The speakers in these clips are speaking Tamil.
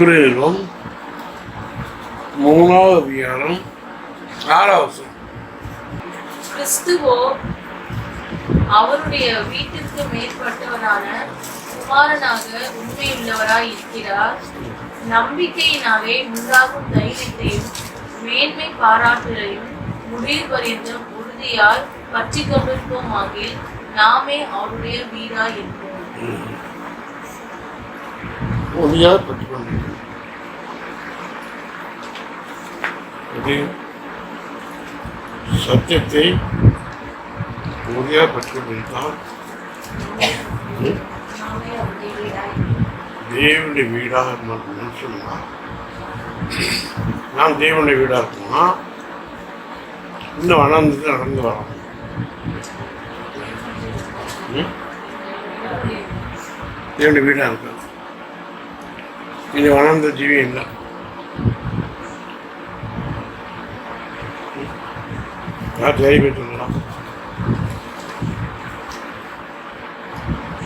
எபிரேயரும் மூணாவது அதிகாரம் ஆறாவது கிறிஸ்துவோ அவருடைய வீட்டிற்கு மேற்பட்டவரான குமாரனாக உண்மையுள்ளவராய் இருக்கிறார். நம்பிக்கையினாலே உண்டாகும் தைரியத்தையும் மேன்மை பாராட்டுதலையும் முடிவு பரியந்தம் உறுதியாய் பற்றி கொண்டிருப்போமாகில் நாமே அவருடைய வீடாய் இருப்போம். உறுதியாக பற்றி கொண்டிருக்கிறோம் இது சத்தியத்தை உறுதியாக பற்றி கொண்டிருந்தால் தேவனுடைய வீடாக இருக்கணும்னு நான் தேவனுடைய வீடாக இருக்கணும்னா இன்னும் வளர்ந்து நடந்து வரணும் ம்? தேவனுடைய வீடாக இருக்கணும் இனி வளர்ந்த ஜீவி இல்லை. யார் தைரியம் சொல்லலாம்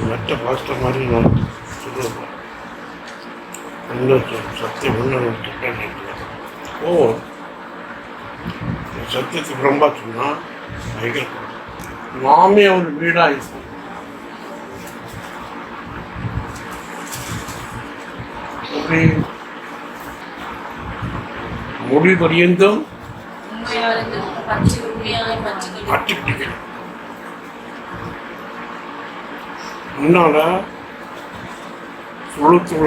மற்ற பாஸ்டர் மாதிரி நான் சொல்லுவேன். இன்னும் ச- சத்தியம் இன்னும் ஓ சத்தியத்துக்கு ரொம்ப சொன்னால் பயங்கர கோபம். நாமே ஒரு வீடாக இருக்கும் முடி பரியந்தம் உண்மையானது பற்றி முன்னால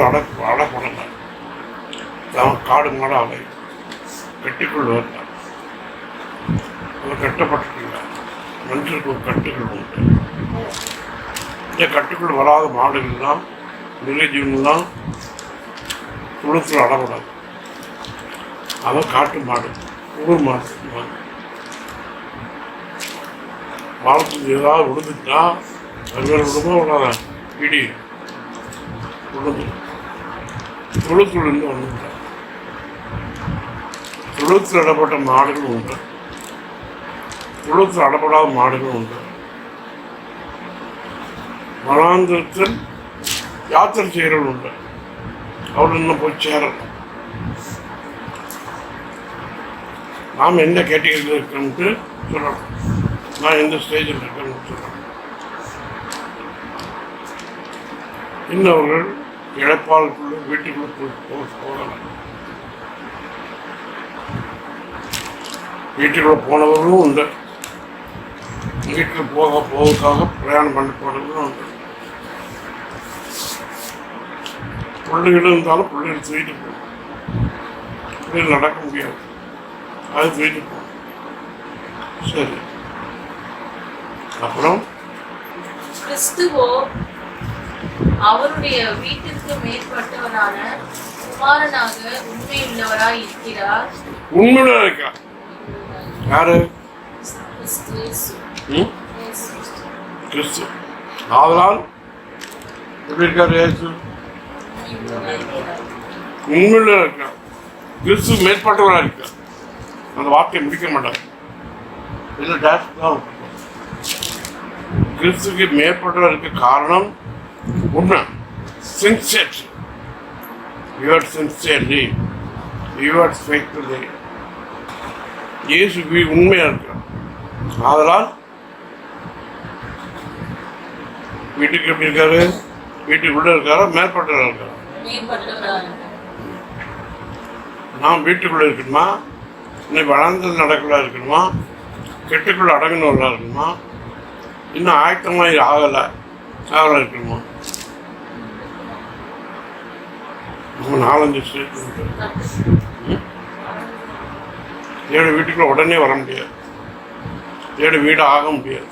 அட அடப்படல தான் காடு மாட அலை கட்டிக்குள் வரல அது கட்டப்பட்டிருக்கல மனுஷருக்கு ஒரு கட்டுகள் உண்டு. இந்த கட்டுக்குள் வராத மாடுகள்லாம் நிலைஜீவன்லாம் சுழுத்தில் அடப்படாது அவன் காட்டு மாடு. ஊர் மாடு மாடு ஏதாவது விழுந்துட்டா அதுவே விடுமோ விடாத இடி. விழுந்து. துளுத்துலேருந்து வந்துட்டான் துளுத்தில் இடப்பட்ட மாடுகள் உண்டு. துளுத்தில் அடப்படாத மாடுகள் உண்டு. மனாந்திரத்தில் யாத்திரை செய்கிறவர்கள் உண்டு. அவள் இன்னும் போய் சேரணும். நாம் என்ன கேட்டகரியில் இருக்கோம்ட்டு சொல்லணும். நான் எந்த ஸ்டேஜில் இருக்கேன்னு சொல்லணும் இன்னவர்கள் இழப்பாளுக்குள்ள வீட்டுக்குள்ள போகலாம் வீட்டுக்குள்ள போனவர்களும் உண்டு. வீட்டுக்கு போக போவதுக்காக பிரயாணம் பண்ணி போனவர்களும் உண்டு. பிள்ளைகள் இருந்தாலும் பிள்ளைகள் தூக்கிட்டு போகும் பிள்ளைகள் நடக்க முடியாது. அது தூக்கிட்டு போகும் சரி. அப்புறம்? கிறிஸ்துவோ அவருடைய வீட்டிற்கு மேற்பட்டவரான குமாரனாக உண்மையுள்ளவராய் இருக்கிறார். உண்மையில இருக்கா யாரு? கிறிஸ்து ஆதலால்? எப்படி இருக்காரு இயேசு. உண்மையில இருக்கா கிறிஸ்து மேற்பட்டவராக இருக்கா அந்த வார்த்தையை முடிக்க மாட்டாங்க இல்லை டேஷ் தான். கிறிஸ்துக்கு மேற்பட்டவர் காரணம் உண்மை sincere your sincerely your factly Yesu we- இருக்கிறார் அதனால் வீட்டுக்கு எப்படி இருக்காரு? வீட்டுக்குள்ளே இருக்காரா? மேற்பட்டவராக இருக்காரா? நான் வீட்டுக்குள்ளே இருக்கணுமா? இன்னைக்கு வளர்ந்தது நடக்கல இருக்கணுமா? கெட்டுக்குள்ளே அடங்கினவர்களாக இருக்கணுமா? இன்னும் ஆயத்தமாக ஆகலை. ஆகலை இருக்கணுமா நம்ம நாலஞ்சு ஸ்டேட் ஏழு வீட்டுக்குள்ள உடனே வர முடியாது. ஏழு வீடு ஆக முடியாது.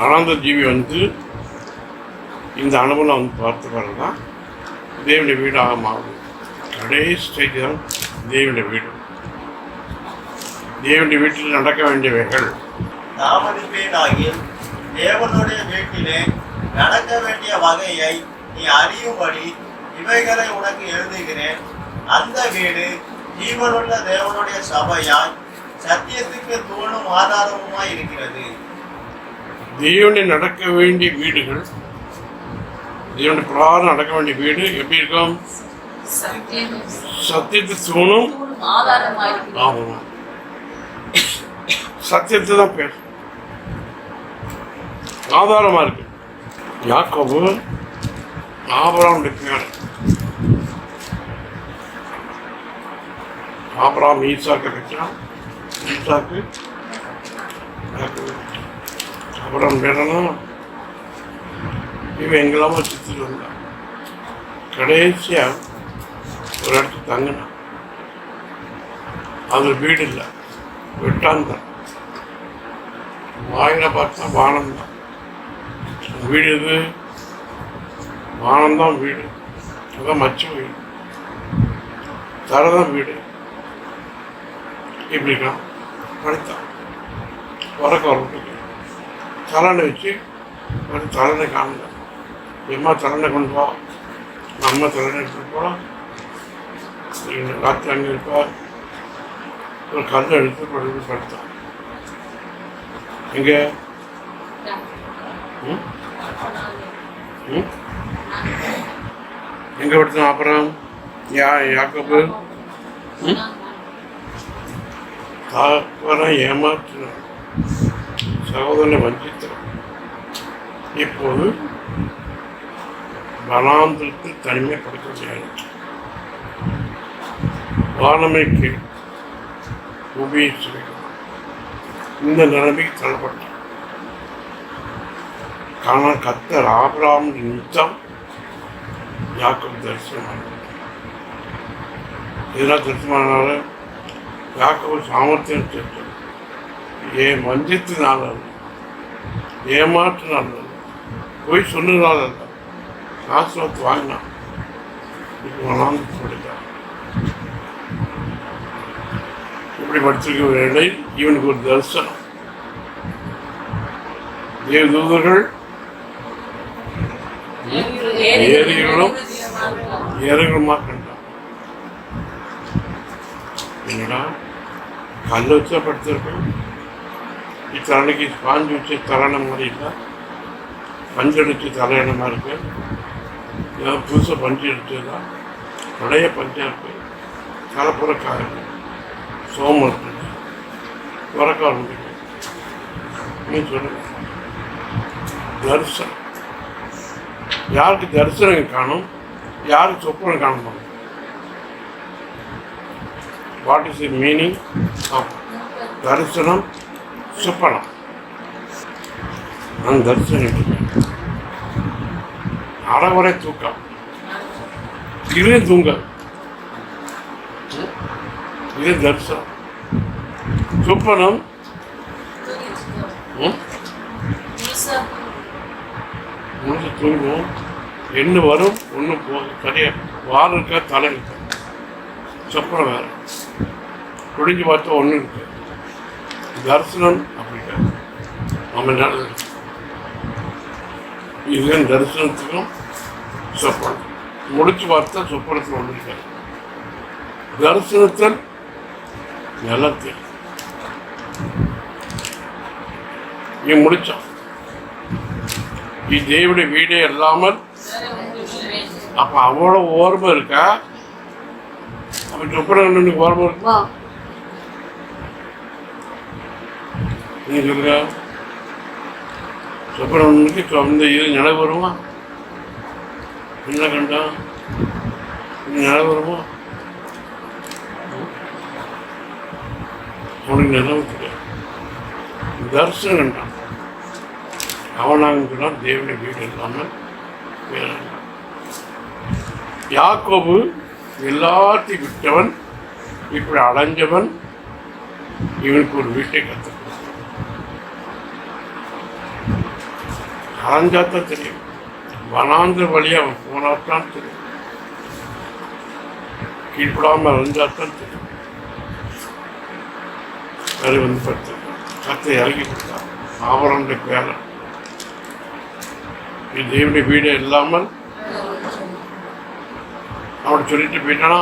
வளர்ந்த ஜீவி வந்து இந்த அனுபவம் வந்து பார்த்து தான் தேவியுடைய வீடு ஆக மாறும் கடைசி ஸ்டேஜ் தான் தேவியுடைய வீடு. தேவியுடைய வீட்டில் நடக்க வேண்டியவைகள் தாமதிப்பேனாகில் தேவனுடைய வீட்டிலே நடக்க வேண்டிய வகையை நீ அறியும்படி இவைகளை உனக்கு எழுதுகிறேன். அந்த வீடு ஜீவனுள்ள தேவனுடைய சபையாய் சத்தியத்துக்கு தூணும் ஆதாரமுமாய் இருக்கிறது. தேவனுடைய நடக்க வேண்டிய வீடுகள் தேவனுடைய பிரகாரம் நடக்க வேண்டிய வீடு எப்படி இருக்கும்? சத்தியம் சத்தியத்தை தூணும் ஆமாம் சத்தியத்தை தான் பேசும் ஆதாரமா இருக்கு. யாக்கோபு ஆபராம் பேர் ஆபராம் ஈசாக்கு பெற்றான் ஈசாக்கு அப்புறம் பேரனா இவன் எங்கெல்லாமோ சுற்றிட்டு வந்தான். கடைசியா ஒரு இடத்துக்கு தங்கினான். அது வீடு இல்லை. வெட்டாந்தான் வாயில பார்த்தா வானம் தான். வீடு எது வானம் தான் வீடு. அதான் மச்ச வீடு. தரதான் வீடு. இப்படிதான் படுத்தான் உறக்க வரட்டுக்கு தலைனை வச்சு ஒரு தலைனை காணல எம்மா தலைனை கொண்டு வா அம்மா தலைனை எடுத்துட்டு போகலாம் ராத்திரி அங்கே இருப்பா. ஒரு கல்லை எடுத்து படுத்து படுத்தான். எங்க? ம்? எங்கே எங்க அப்புறம் யா யாக்கோபு? தாக்கரை ஏமாற்றினான் சகோதரனை வஞ்சித்தான் இப்போது வனாந்திரத்தில் தனிமைப்படுத்த முடியாது. வானமைக்கு உபயோகிச்சிருக்கிறான் இந்த நிலைமைக்கு தள்ளப்பட்டான் ஆனால் கத்தர் ஆபிராம் நிமித்தம் யாக்கம் தரிசனம் இதெல்லாம் தரிசனமானாலும் யாக்கோபு சாமர்த்தியம் கேட்டது. ஏ வஞ்சித்தினால் அல்ல ஏமாற்றினால் அல்ல போய் சொன்னதால் அல்ல ஆசிரத்து வாங்கினான் இப்போ இப்படி படிச்சிருக்க வேலை இவனுக்கு ஒரு தரிசனம். தேவதூதர்கள் ஏரிகளும் ஏறுகளுமா கண்டான் என்னடா? கல் வச்சா படுத்திருக்கோம் இத்தலைக்கு ஸ்பாஞ்சு வச்சு தலையணை மாதிரி இல்லை பஞ்சு அடித்து தலையணமாக இருக்கு? ஏதோ புதுசாக பஞ்சு அடிச்சதா? பழைய பஞ்சாக இருக்கு. தலைப்புற இருக்கு சோமம் இருக்கு. உறக்க இருக்கு நீ சொல்லுங்க தரிசனம் யாருக்கு தரிசனம் காணும் யாருக்கு சொப்பனம் காணும் what is the meaning of தரிசனம் சொப்பனம்? நான் தரிசனம் அறவரை தூக்கம். இது தூங்க இது தரிசனம். சொப்பனம் ம், முழுசு தூங்குவோம் என்ன வரும் ஒன்றும் போகும் கிடையாது வாரம் இருக்கா தலை இருக்கா? சொப்பனம் வேற. குடிஞ்சு பார்த்தா ஒன்றும் இருக்கு. தரிசனம் அப்படி இருக்காது நம்ம நல்லது. இதுதான் தரிசனத்துக்கும் சொப்பனம். முடிச்சு பார்த்தா சொப்பனத்தில் ஒன்றும் இருக்காது. தரிசனத்தில் நிலத்தில் நீ முடித்தான் இது தேவனுடைய வீடே இல்லாமல் அப்ப அவ்வளோ ஓர்மை இருக்கா? அப்ப சொப்பனம் ஓர்மை இருக்குமா நீ சொல்லுங்க சொப்பனனுக்கு இந்த இது நினைவு வருமா? என்ன கண்டான் இது நினைவு வருமா? அவனுக்கு தெரியாது தரிசனம் கண்டான் அவனாங்கிறான் தேவனை வீடு இல்லாமல் வேற யாக்கோபு எல்லாத்தையும் விட்டவன் இப்படி அடைஞ்சவன் இவனுக்கு ஒரு வீட்டை கற்றுக் அலைஞ்சாத்தான் தெரியும். வனாந்திர வழியாக அவன் போனாத்தான் தெரியும். கீழ்படாமல் அலைஞ்சாத்தான் தெரியும். வேறு வந்து பார்த்து கத்தை இறங்கி கொடுத்தான். ஆபரனுடைய பேரன். தேவனுடைய வீடு இல்லாமல் அவனை சொல்லிட்டு போயிட்டானா?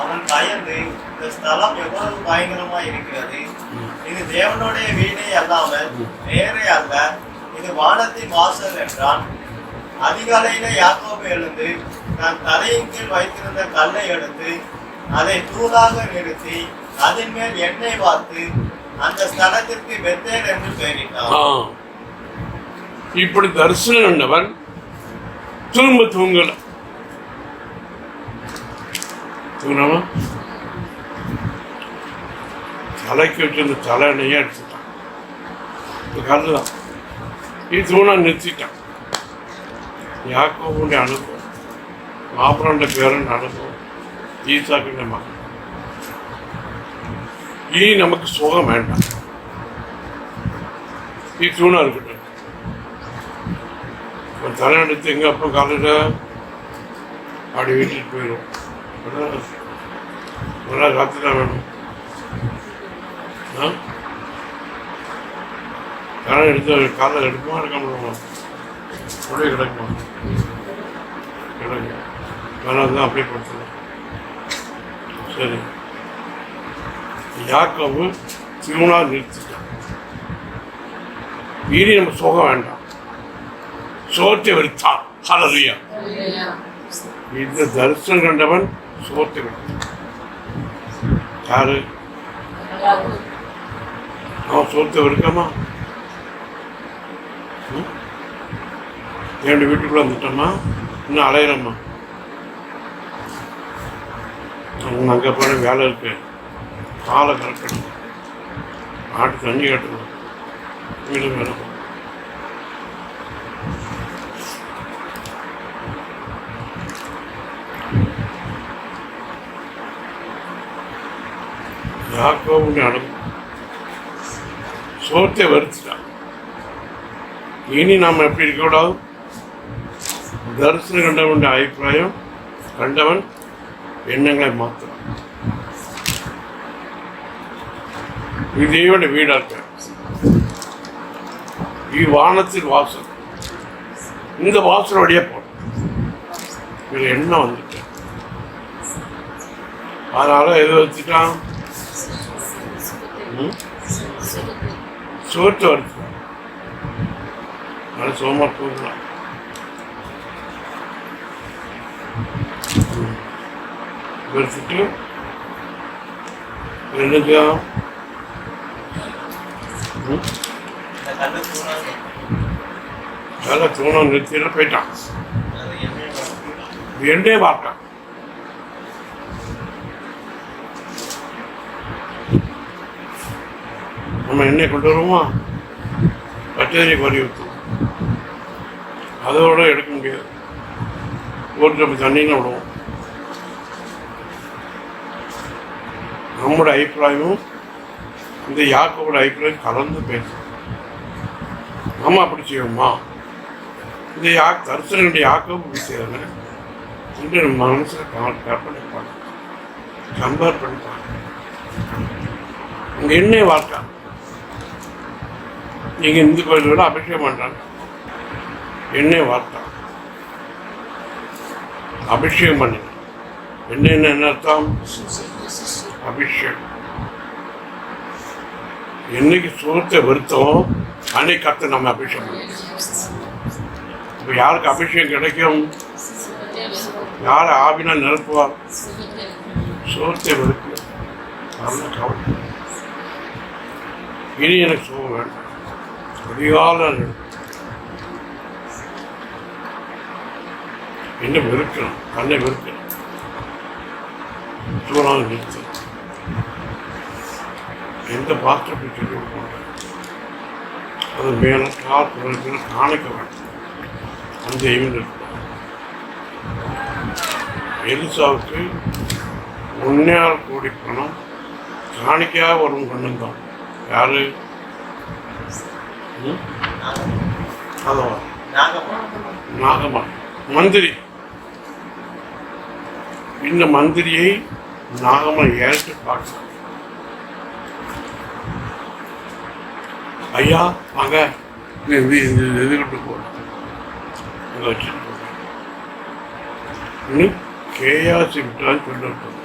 அவன் பயந்து இந்த ஸ்தலம் எவ்வளவு பயங்கரமா இருக்கிறது? இது தேவனுடைய வீடே அல்லாமல் வேறே அல்ல. இது வானத்தின் வாசல் என்றான் அதிகாலையில யாக்கோபு எழுந்து தன் தலையின் கீழ் வைத்திருந்த கல்லை எடுத்து அதை தூளாக நிறுத்தி அதன் மேல் எண்ணெய் வார்த்து அந்த ஸ்தலத்திற்கு பெத்தேல் என்று பெயரிட்டான் இப்படி தரிசனம் கண்டவன் திரும்ப தூங்கல. தூங்கினாமா தலைக்கு வச்சிருந்த தலை எண்ணெயே எடுத்துட்டான். இந்த கல்லு தான் இது தூணா நிறுத்திட்டான். யாக்கோவுடைய அனுபவம். மாப்பிளண்ட பேரன் அனுபவம். ஈசாக்கிட்ட மகன் இனி நமக்கு சுகம் வேண்டாம். இது தூணா இருக்கட்டும். இப்போ தலை எடுத்து எங்க அப்பா காலையில் அப்படி வீட்டுக்கு போயிடும் நல்லா காத்து தான் வேணும். ஆ? தலை எடுத்து காலையில் எடுக்குமா எடுக்க முடியுமா அப்படியே கிடக்குமா? கிடைக்கும் அதனால தான் அப்படியே படுத்தணும் சரி. யாக்கவு திருமணா நிறுத்திட்டான் இனி நம்ம சோகம் வேண்டாம். சோத்தை வெறுத்தான் ஹalleluya இந்த தரிசனம் கண்டவன் சோத்தை வெறுத்தான் யாரு? அவன் சோத்தை வெறுக்கமா? ம்? என்னுடைய வீட்டுக்குள்ள வந்துட்டோமா? இன்னும் அலையிறம்மா அவங்க அங்கே போன வேலை இருக்கு. காலை கறக்கணும். ஆட்டு தண்ணி கட்டணும். வீடு வேணும் யாக்கோவுடைய அனுபவம் சோத்தை வருத்துட்டான் இனி நாம் எப்படி இருக்கக்கூடாது தரிசனம் கண்டவனுடைய அபிப்பிராயம் கண்டவன் எண்ணங்களை மாற்றுறான் இது தேவனுடைய வீடா இருக்க இது வானத்தின் வாசல் இந்த வாசல் வழியே போடும் இதுல என்ன வந்துட்டு அதனால எது வச்சுட்டான் ம்? வருது நல்ல சோமா தூங்கலாம் எடுத்துட்டு என்னது ம் தூணம் நிறுத்திட்டு போயிட்டான். எண்டே பார்த்தான் நம்ம எண்ணெய் கொண்டு வருவோமா? பச்சரி கொறி ஊற்றுவோம் அதோட எடுக்க முடியாது. ஒரு டப்பு தண்ணின்னு விடுவோம். நம்மளோட அபிப்பிராயமும் இந்த யாக்கோட ஐக்கியம் கலந்து பேசும் நம்ம அப்படி செய்வோமா? இந்த யா தரிசனங்களுடைய யாக்கம் இப்படி செய்யறேன் என்று நம்ம மனசில் கற்பனை பண்ண. கம்பேர் பண்ணிப்பாங்க உங்கள் என்ன வார்த்தா நீங்கள் இந்து கோயிலோட அபிஷேகம் பண்ணுறாங்க என்ன வார்த்தா அபிஷேகம் பண்ணுங்க. என்ன என்ன அர்த்தம்? அபிஷேகம். என்னைக்கு சுகத்தை வருத்தம் அன்னைக்கு கத்தை நம்ம அபிஷேகம் இப்போ யாருக்கு அபிஷேகம் கிடைக்கும்? யார் ஆவினா நிரப்புவார்? சுகத்தை வெறுக்கு கவலை இனி எனக்கு சுகம் வேண்டாம். அதிகால என்ன வெறுக்கணும். தன்னை வெறுக்கணும். சூறாக நிறுத்தணும் எந்த பாத்திரத்தை சொல்லி கொடுக்கணும் அது மேலும் கால் புறத்தில் காணிக்க வேண்டும் அந்த எய்மில் எலிசாவுக்கு உன்னையால் கோடி பணம் காணிக்கையாக வரும் கண்ணும் தான். யாரு? நாகமா மந்திரி. இந்த மந்திரியை நாகமா ஏற்று பார்க்கலாம் ஐயா வாங்க. வச்சுட்டு போகிறேன் இன்னும் கேயாசி விட்டால் சொல்லட்டும்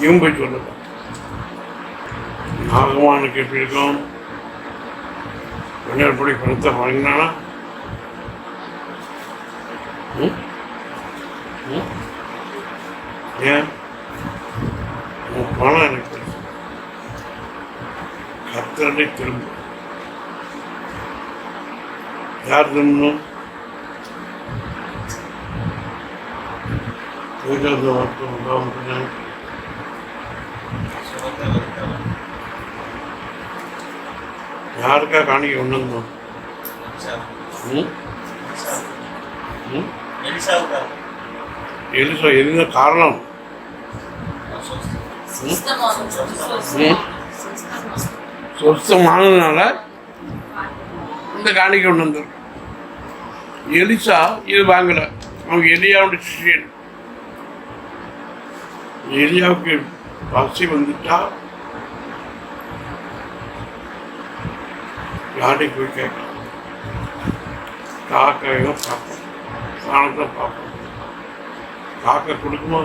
இவன் போய் சொல்லட்டும் நாகமானுக்கு எப்படி இருக்கும்? படி பணத்தை வாங்கினானா? ஏன்? பணம் எனக்கு. கர்த்தரனை திரும்ப. யார் திரும்பணும் பூஜாத வார்த்தை உண்டாகும் சுமந்த வருத்தவன் யாருக்கா காணிக்க கொண்டு வந்தோம் எலிசா ம்? எலிசா ம்? எலிசாவுக்காக எலிசா எதுங்க காரணம் சுத்தமாக ம்? சொஸ்தமானதுனால இந்த காணிக்கை கொண்டு வந்திருக்கு எலிசா இது வாங்கல. அவங்க எலியாவுடைய சிஷியன். எலியாவுக்கு பசி வந்துட்டா? யார்கிட்ட போய் கேட்கலாம். காக்கையும் பார்ப்போம். சாணத்தை பார்ப்போம். காக்கை கொடுக்குமா?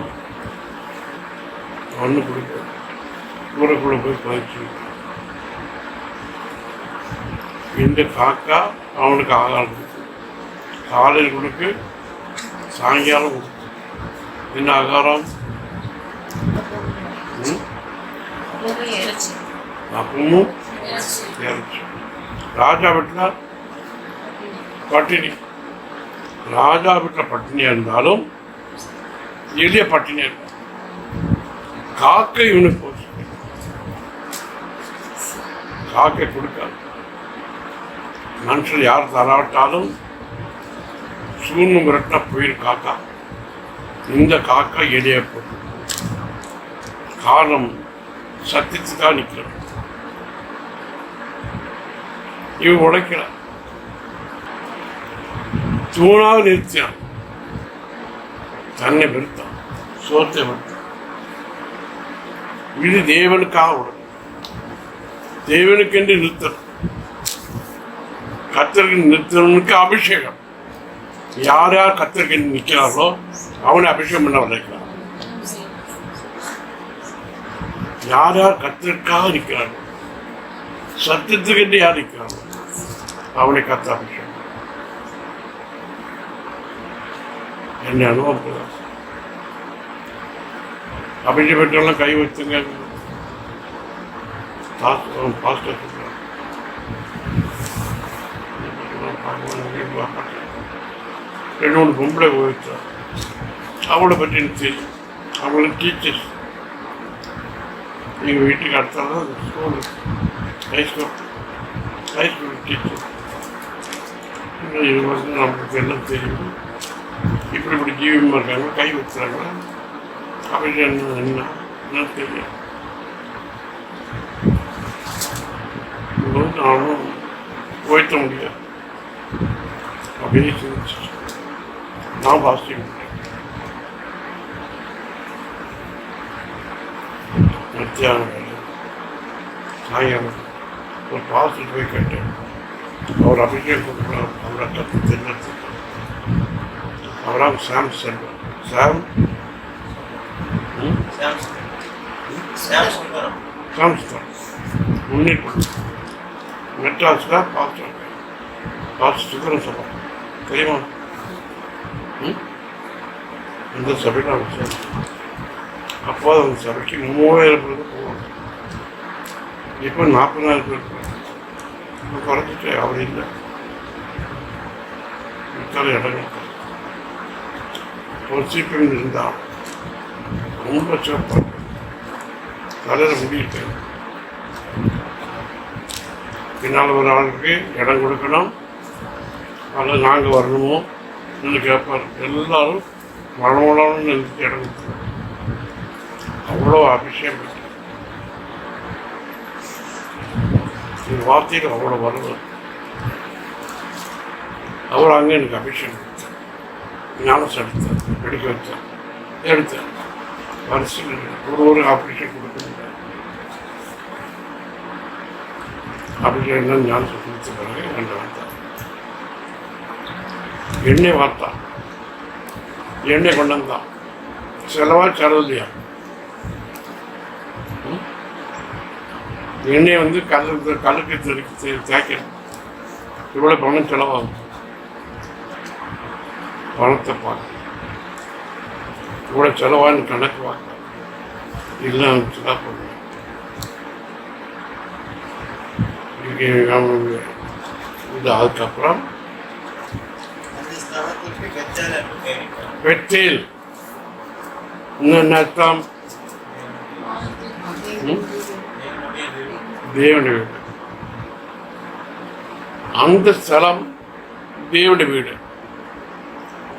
ஒன்று கொடுக்கும். கூட போய் பயிற்சி இந்த காக்கா அவனுக்கு ஆகாரம் கொடுக்கும் காலையில் கொடுக்கு சாயங்காலம் கொடுக்கும் என்ன ஆகாரம்? ம்? இறைச்சி. அப்பமும் ராஜா வீட்டில் பட்டினி. ராஜா வீட்டில் பட்டினியாக இருந்தாலும் எளிய பட்டினியாக இருக்கும். காக்கை இவனுக்கு போச்சு. காக்கை கொடுக்காது. மனுஷன் யார் தராவிட்டாலும் சூழ்ந்து மிரட்டினா புயல் காக்கா. இந்த காக்கா எளிய போட்டு காரணம் சத்தியத்துக்காக நிற்கிறது. இவன் உழைக்கல. தூணாக நிறுத்தினான் தன்னை வெறுத்தான். சோத்தை வெறுத்தான். இது தேவனுக்காக உடல். தேவனுக்கென்று நிறுத்தணும். கத்தருக்கு நிறுத்தினவனுக்கு அபிஷேகம். யார் யார் கத்தருக்கு நிற்கிறார்களோ அவனை அபிஷேகம் பண்ண வரைக்கிறான் யார் யார் கத்திற்காக நிற்கிறார்கள் சத்தியத்துக்கு யார் நிற்கிறார்கள் அவனை கத்த அபிஷேகம். என்ன அனுபவம் அபிஷேகம் பெற்றவெல்லாம் கை வச்சுங்க பாஸ்டர் பாஸ்டர் ரெண்டு மூணு பொம்பளை போயிடுச்சா? அவளை பற்றி எனக்கு தெரியும். அவங்களுக்கு டீச்சர்ஸ் எங்கள் வீட்டுக்கு அடுத்தால ஸ்கூல் ஹைஸ்கூல் ஹைஸ்கூல் டீச்சர் இது வந்து நம்மளுக்கு எல்லாம் தெரியும். இப்படி இப்படி ஜீவியமாக இருக்காங்க கை வச்சுறாங்க அப்படி என்ன என்ன? என்ன தெரியும் நானும் உயர்த்த முடியாது. அப்படியே நான் பாசிட்டிவ் மத்தியானம் வேலை சாயங்காலம் ஒரு பாசிட்டிவ் போய் கேட்டேன் அவர் அபிஷேகம் கொடுக்கலாம் அவரை கற்று தென்னத்து அவராம் சாம் செல்வம் சாம் சாம் சாம்சன் சாம்சன் மெட்ராஸில் பாஸ்டர் பாஸ்டர் சுந்தரம் சபா தெரியுமா ம்? இந்த சபையில் அவர் அப்போ அப்போது அந்த சபைக்கு மூவாயிரம் பேர் போவாங்க இப்போ நாற்பதாயிரம் பேர் இப்போ குறைஞ்சிட்டு அவர் இல்லை இத்தனை இடங்கள் ஒரு சிபிஎம் இருந்தால் ரொம்ப சிறப்பாக தலையில் முடியிட்டேன் பின்னால் ஒரு ஆளுக்கு இடம் கொடுக்கணும் அதில் நாங்கள் வரணுமோ? என்று கேட்பார் எல்லாரும் வரணும்னு எனக்கு இடம் அவ்வளோ அபிஷேகம். இந்த வார்த்தையில் அவ்வளோ வருது. அவர் அங்கே எனக்கு அபிஷேகம் ஞானம் ஞானசம் எடுத்தார் எடுக்க வச்சார் எடுத்தேன் வரிசையில் ஒரு ஒரு ஆப்ரேஷன் கொடுக்க முடியாது அபிஷேகம் ஞானம் சொல்லி கொடுத்த பிறகு என்ன வந்தார். எண்ணெய் வார்த்தான் எண்ணெய் கொண்டு வந்தான் செலவா செலவு இல்லையா எண்ணெய் வந்து கல்லு கல்லுக்கு தெரி- தேய்க்கணும். இவ்வளோ பணம் செலவாகும். பணத்தை பார்க்க இவ்வளோ செலவான்னு கணக்கு பார்க்க இல்லை செலவு பண்ணுவேன் இது அதுக்கப்புறம் அந்த ஸ்தலத்திற்கு பெத்தேல் என்று பெயரிட்டார் வெற்றில். இன்னும் அர்த்தம்? தேவனுடைய வீடு. அந்த ஸ்தலம் தேவனுடைய வீடு.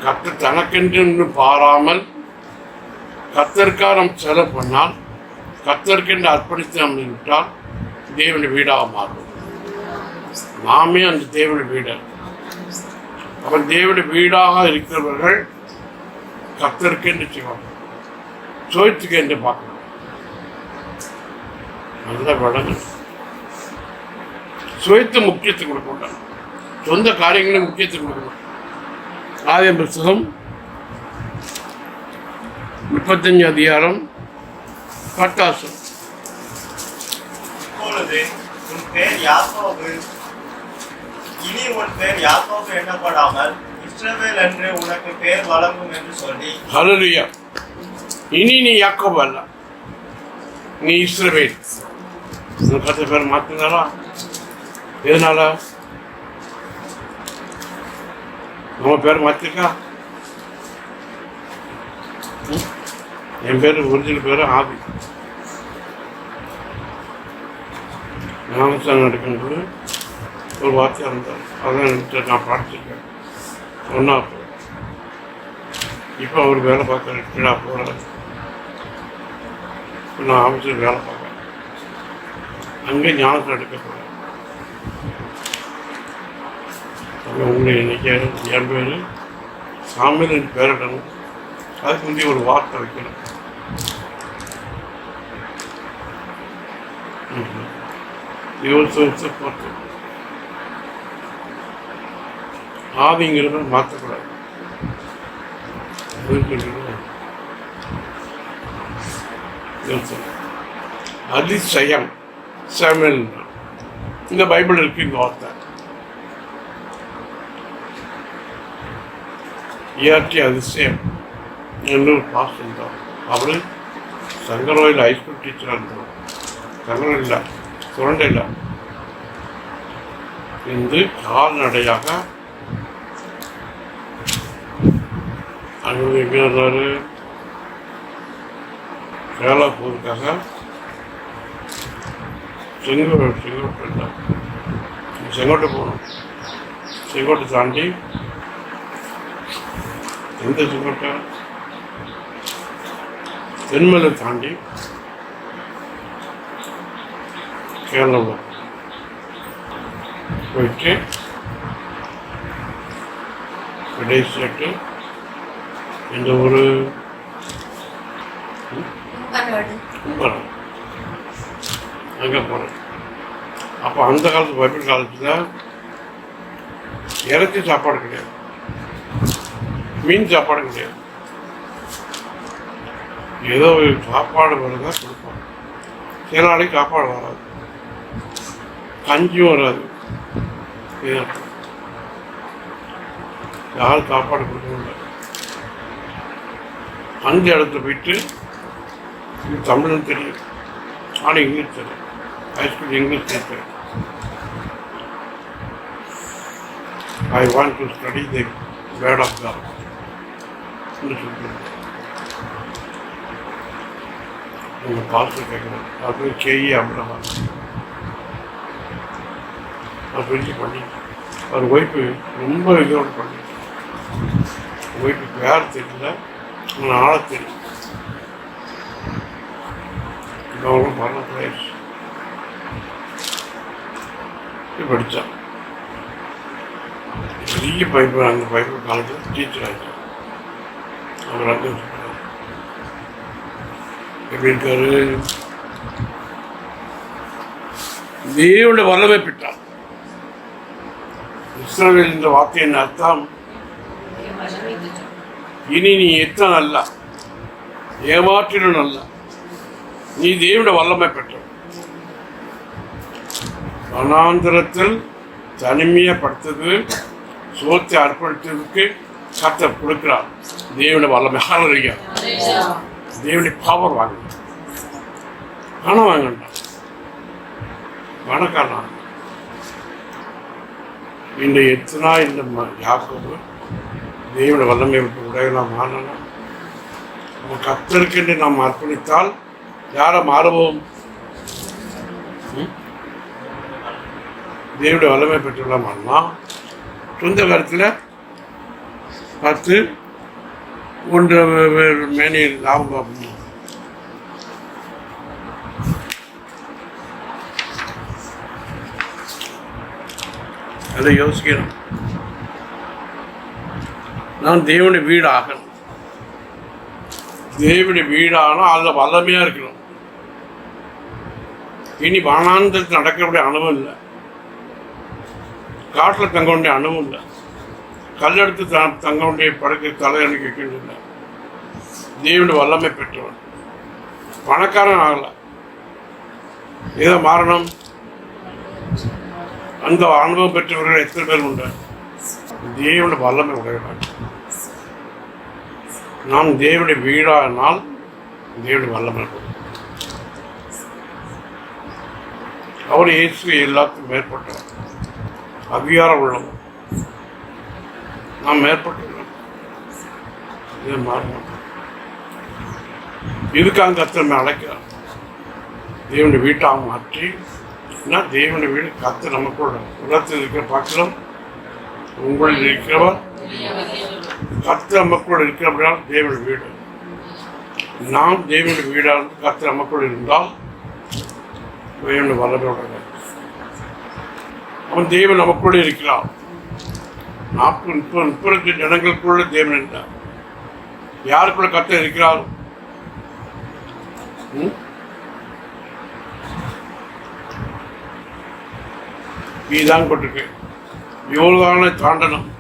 கத்து தனக்கென்று பாராமல் கத்தற்காரம் செலவு பண்ணால் கத்தற்கென்று அர்ப்பணித்து நம்ம விட்டால் தேவனுடைய வீடாக மாறும். நாமே அந்த தேவனுடைய வீடு அவன் தேவனுடைய வீடாக இருக்கிறவர்கள் கத்தற்கென்று செய்வாங்க சோய்த்துக்கு என்று பார்க்கணும் நல்ல வளங்கள். சுயத்து முக்கியத்துவம் கொடுக்க மாட்டாங்க சொந்த காரியங்களும் முக்கியத்துவம் கொடுக்க மாட்டாங்க ஆதிய புஸ்தகம் முப்பத்தஞ்சு அதிகாரம் பட்டாசம் இப்பொழுது உன் பேர் யாக்கோபு. இனி உன் பேர் யாக்கோபு எண்ணப்படாமல் இஸ்ரவேல் என்று உனக்கு பேர் வழங்கும் என்று சொல்லி. ஹalleluya இனி நீ யாக்கோபு அல்ல. நீ இஸ்ரவேல். உன் பேர் மாத்தினாலா எதனால? நம்ம பேர் மாத்திருக்கா என் பேர் ஒரிஜினல் பேர் ஆதி நாமத்தான் நடக்கின்றது. ஒரு வார்த்தையாக இருந்தார் அதான் நான் படிச்சிருக்கேன் ஒன்றா இப்போ அவர் வேலை பார்க்குற கீழா போகிறார் இப்போ நான் ஆஃபீஸில் வேலை பார்க்குறேன். அங்கே ஞானத்தில் எடுக்க போகிறேன் அங்கே உங்களை இன்னைக்கு என் பேர் சாமியில் பேரிடணும். அதுக்கு முந்தைய ஒரு வார்த்தை வைக்கணும். யோசிச்சு போட்டு ஆவிங்கிறது மாற்றக்கூடாது அதிசயம். செவன் இந்த பைபிள் இருக்கு இந்த வார்த்தை. இயற்கை அதிசயம். என்று ஒரு பாஸ் இருந்தார் அவரு சங்கரோயில் ஹைஸ்கூல் டீச்சராக இருந்தார். சங்கரம் இல்லை சுரண்டை இல்லை. கால்நடையாக அங்கே எங்கே இருந்தார் வேலை போகிறதுக்காக செங்கோட்டை செங்கோட்டை. செங்கோட்டை போகணும். செங்கோட்டை தாண்டி எந்த செங்கோட்டை? தென்மலை தாண்டி கேரளா போயிட்டு கடைசியாட்டு இந்த ஒரு கும்பரம் அங்கே போகிறேன் அப்போ அந்த காலத்து பைபிள் காலத்தில் இறைச்சி சாப்பாடு கிடையாது. மீன் சாப்பாடு கிடையாது. ஏதோ ஒரு சாப்பாடு வருதா கொடுப்பாங்க. சில நாளைக்கு சாப்பாடு வராது. கஞ்சியும் வராது. யாரும் சாப்பாடு கொடுக்க முடியல. அந்த இடத்துல போயிட்டு இது தமிழ்னு தெரியும். ஆனால் இங்கிலீஷ் தெரியும். ஹைஸ்கூல் இங்கிலீஷ் தெரியும். I want to study the word of God சொல்லுங்க உங்கள் பாஸ்டர் கேட்குறேன் அது செய்ய அவ்வளோதான் நான் பிரிச்சு பண்ணி அவர் ஒய்ஃபு ரொம்ப இதோடு பண்ணி ஒய்ஃபுக்கு யார் தெரியல. ஆனால் ஆளை தெரியும் அவங்க மரணத்தில் ஆயிடுச்சு படித்தான் பெரிய பைப்பு அந்த பைப்பு காலேஜில் டீச்சர் ஆகிட்டார் அவர் வந்து எப்படி இருக்காரு? தேவனுடைய வல்லமை பெற்றார் இஸ்ரவேல் என்ற வார்த்தையின் அர்த்தம் இனி நீ எத்தனை அல்ல? ஏமாற்றினும் அல்ல நீ தேவிட வல்லமை பெற்ற வனாந்திரத்தில் தனிமையப்படுத்தது சோத்தை அர்ப்பணித்ததுக்கு கர்த்தர் கொடுக்கிறார். தேவனுடைய வல்லமை. ஹாலரியா தேவனுடைய பவர் வாங்க பணம் வாங்கண்டாம் பணக்காரன். இந்த எத்தனா இந்த யாக்கோபு? தேவனுடைய வல்லமை விட்டு உடையலாம் மாறலாம் நம்ம கத்தருக்கென்று நாம் அர்ப்பணித்தால் யாரை மாறுவோம்? ம்? தேவனுடைய வல்லமை பெற்றுள்ளோம்னா சொந்த கருத்தில் பார்த்து ஒன்று மேனி லாபம் பார்ப்போம்? அதை யோசிக்கணும். நான் தேவனுடைய வீடு ஆகணும் தேவனுடைய வீடானால் அதில் வல்லமையாக இருக்கணும். இனி வானாந்தத்தில் நடக்கக்கூடிய அனுபவம் இல்லை. காட்டில் தங்க வேண்டிய அனுபவம் இல்லை. கல்லெடுத்து த தங்க வேண்டிய படுக்கை தலையணி வைக்கணும் இல்லை. தேவனுடைய வல்லமை பெற்றவன். பணக்காரன் ஆகலை. இதை மாறணும் அந்த அனுபவம் பெற்றவர்கள் எத்தனை பேர் உண்டு? தேவனுடைய வல்லமை உடையவர்கள் நாம் தேவனுடைய வீடானால் தேவனுடைய வல்லமை. அவர் இயேசு எல்லாத்துக்கும் மேற்பட்டவர். அதிகாரம் உள்ளவர். நாம் மேற்பட்டுள்ளோம் இது மாறணும் இதுக்காக கத்தனை அழைக்கிறார். தேவனுடைய வீட்டாக மாற்றி என்ன தேவனுடைய வீடு கத்து நமக்குள்ள உலகத்தில் இருக்கிற பார்க்கலாம் உங்களில் இருக்கிறவர். கத்து மக்கள் இருக்கிறபடியால் தேவனுடைய வீடு. நாம் தேவனுடைய வீடாக கத்து மக்கள் இருந்தால் தேவன் வல்லமையோட அவன் தேவன் நமக்குள்ளே இருக்கிறான். நாற்பது முப்பது முப்பது ஜனங்களுக்குள்ள தேவன் இருந்தார். யாருக்குள்ள கத்த இருக்கிறார்? ம்? நீதான் எவ்வளோ தானே தாண்டனம்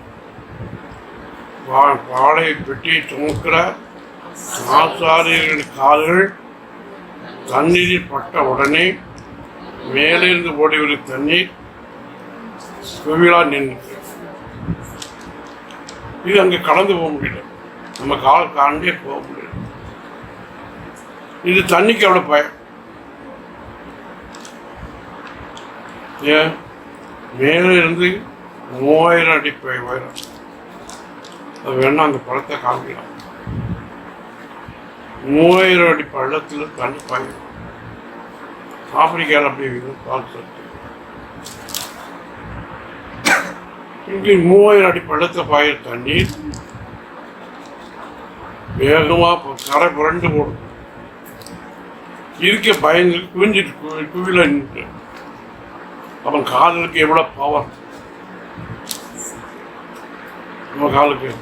பா- பாலை பெட்டியை சுமக்கிற ஆசாரியர்களின் கால்கள் தண்ணீரில் பட்ட உடனே மேலிருந்து ஓடி வரும் தண்ணீர் குவிழா நின்று இது அங்கே கடந்து போக முடியல. நம்ம கால் காண்டே போக முடியல. இது தண்ணிக்கு எவ்வளோ பயம்? ஏன்? மேலே இருந்து மூவாயிரம் அடி போய் உயரம் அது வேணா அந்த பழத்தை காமிக்கலாம். மூவாயிரம் அடி பள்ளத்தில் தண்ணி பாயும். ஆப்பிரிக்காவில் அப்படி பால் சத்து. இங்கே மூவாயிரம் அடி பள்ளத்தில் பாயிற தண்ணீர். வேகமாக கரை புரண்டு போடும். இருக்க பயந்து குவிஞ்சிட்டு கு- குவில நின்று அவன் காலுக்கு எவ்வளோ பவர் நம்ம காலுக்கு